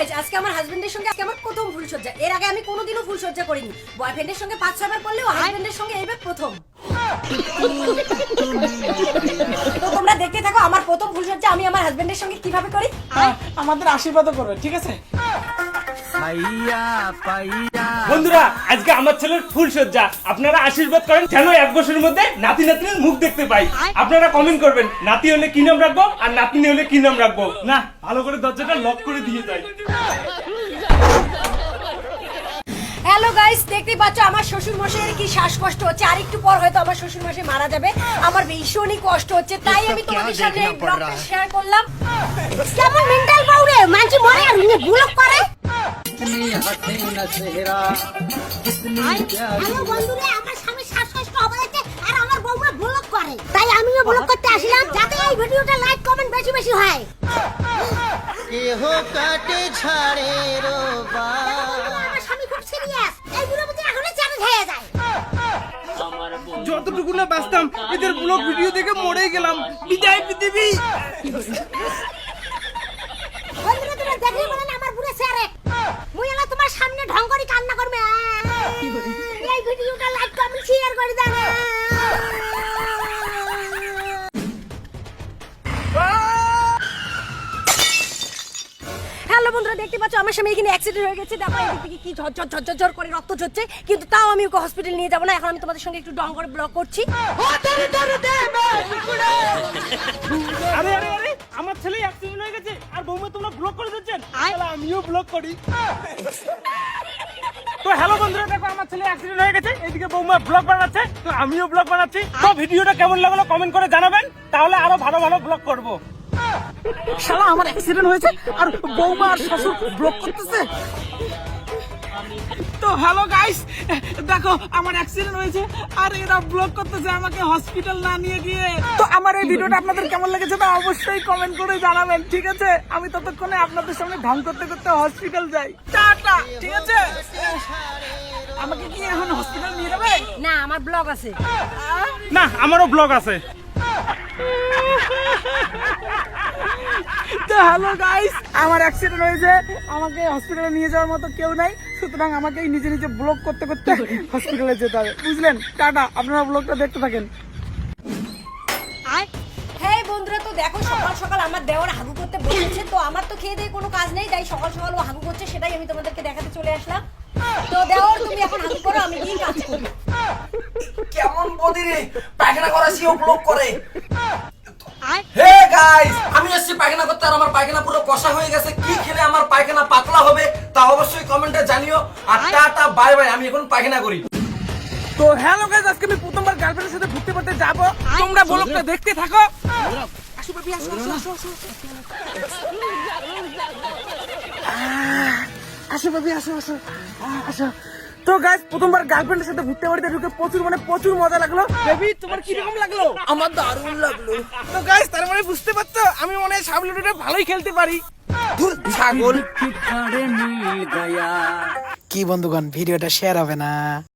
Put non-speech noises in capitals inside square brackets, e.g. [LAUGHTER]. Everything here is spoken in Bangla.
গাইজ আজকে আমার হাজবেন্ডের সঙ্গে আজকে আমার প্রথম ফুলসজ্জা এর আগে আমি কোনোদিনও ফুলসজ্জা করিনি। বয়ফ্রেন্ডের সঙ্গে পাঁচ ছয়বার করলেও হাজবেন্ডের সঙ্গে এইবার প্রথম। তো তোমরা দেখতে থাকো আমার প্রথম ফুলসজ্জা আমি আমার হাজবেন্ডের সঙ্গে কীভাবে করি? আমাদের আশীর্বাদ করবে ঠিক আছে? বন্ধুরা আজকে আমার ছেলের ফুল সজ্জা আপনারা আশীর্বাদ করেন যেন এক বছরের মধ্যে নাতি নাতনির মুখ দেখতে পাই। আপনারা কমেন্ট করবেন নাতি হলে কি নাম রাখব আর নাতনি হলে কি নাম রাখব? না ভালো করে দরজাটা লক করে দিয়ে যায় হ্যালো গাইস দেখতেই পাচ্ছ আমার শ্বশুর মশাইয়ের কি শ্বাসকষ্ট হচ্ছে? আর একটু পর হয়তো আমার শ্বশুর মশাই মারা যাবে। আমার ভীষণই কষ্ট হচ্ছে তাই আমি তোমাদের সামনে এই ব্লগটা শেয়ার করলাম। কেমন মেন্টাল পাউরে মানছি মরে আর ব্লগ করে। চেহারা। আমার স্বামী শ্বাসকষ্ট আর আমার ব্লক করে। তাই আমিও ব্লক করতে আসলাম যাতে এই ভিডিওটা লাইক কমেন্ট বেশি বেশি হয়। কেহ কাটে ছাড়ে রো আমার স্বামী খুব সিরিয়াস এই বুঝি এখনই যায়। যতটুকু না বাঁচতাম এদের ব্লগ ভিডিও দেখে মরে গেলাম। বিদায় পৃথিবী। [LAUGHS] ভিডিওটা লাইক কমেন্ট শেয়ার করে দাও হ্যালো বন্ধুরা দেখতে পাচ্ছ আমার সামনে এখানে অ্যাক্সিডেন্ট হয়ে গেছে। দেখো এদিক থেকে কি ঝরঝর ঝরঝর ঝর করে রক্ত ঝরছে। কিন্তু তাও আমি ওকে হসপিটাল নিয়ে যাব না। এখন আমি তোমাদের সঙ্গে একটু ডং করে ব্লগ করছি আরে আরে আরে আমার ছেলে অ্যাক্সিডেন্ট হয়ে গেছে। আর বৌমা তোমরা ব্লক করে দিচ্ছেন? তাহলে আমিও ব্লক করি। [LAUGHS] তো হ্যালো বন্ধুরা, দেখো আমার ছেলে অ্যাক্সিডেন্ট হয়ে গেছে। এদিকে বৌমা ব্লগ বানাচ্ছে, তো আমিও ব্লগ বানাচ্ছি। তো ভিডিওটা কেমন লাগল কমেন্ট করে জানাবেন, তাহলে আরও ভালো ভালো ব্লগ করব। শালা, আমার অ্যাক্সিডেন্ট হয়েছে, আর বৌমা আর শ্বশুর ব্লগ করতেছে। তো হ্যালো গাইস দেখো আমার অ্যাক্সিডেন্ট হয়েছে আর এরা ব্লক করতেছে আমাকে হসপিটাল না নিয়ে গিয়ে। তো আমার এই ভিডিওটা আপনাদের কেমন লেগেছে তা অবশ্যই কমেন্ট করে জানাবেন ঠিক আছে? আমি ততক্ষণে আপনাদের সামনে ঢং করতে করতে হসপিটাল যাই। টাটা ঠিক আছে? আমাকে কি এখন হসপিটাল নিয়ে যাবে? না আমার ব্লগ আছে। না আমারও ব্লগ আছে। [LAUGHS] হ্যালো গাইস আমার অ্যাক্সিডেন্ট হয়েছে। আমাকে হসপিটালে নিয়ে যাওয়ার মতো কেউ নাই। সুতরাং আমাকে নিজে নিজে ব্লক করতে করতে হসপিটালে যেতে হবে। বুঝলেন? টাটা আপনারা ব্লগটা দেখতে থাকেন। হ্যাঁ বন্ধুরা তো দেখো সকাল সকাল আমার দেওয়ার হাগু করতে বসেছে তো আমার তো খেয়ে দিয়ে কোনো কাজ নেই তাই সকাল সকাল ও হাগু করছে সেটাই আমি তোমাদেরকে দেখাতে চলে আসলাম। তো দেওয়ার তুমি এখন হাগু করো আমি কাজ করি কেমন বদি রে? পায়খানা করা সিও ব্লক করে। গাইস আমি এসেছি পায়খানা করতে আর আমার পায়খানা পুরো কষা হয়ে গেছে। কি খেলে আমার পায়খানা পাতলা হবে তা অবশ্যই কমেন্টে জানিও। আর টাটা বাই বাই আমি এখন পায়খানা করি। তো হ্যালো গাইস আজকে আমি প্রথমবার গার্লফ্রেন্ডের সাথে ঘুরতে পড়তে যাব। তোমরা ব্লগটা দেখতে থাকো। আসো বেবি আসো আসো আসো আসো। আসো বেবি আসো আসো। আসো। তো গাইস প্রথমবার গার্লফ্রেন্ডের সাথে ঘুরতে বাড়িতে ঢুকে প্রচুর মানে প্রচুর মজা লাগল। বেবি তোমার কি রকম লাগল? আমার দারুণ লাগল। তো গাইস তার মানে বুঝতে পারছ? আমি মনে হয় ভালোই খেলতে পারি। ছাগল। কি বন্ধুগণ ভিডিওটা শেয়ার হবে না।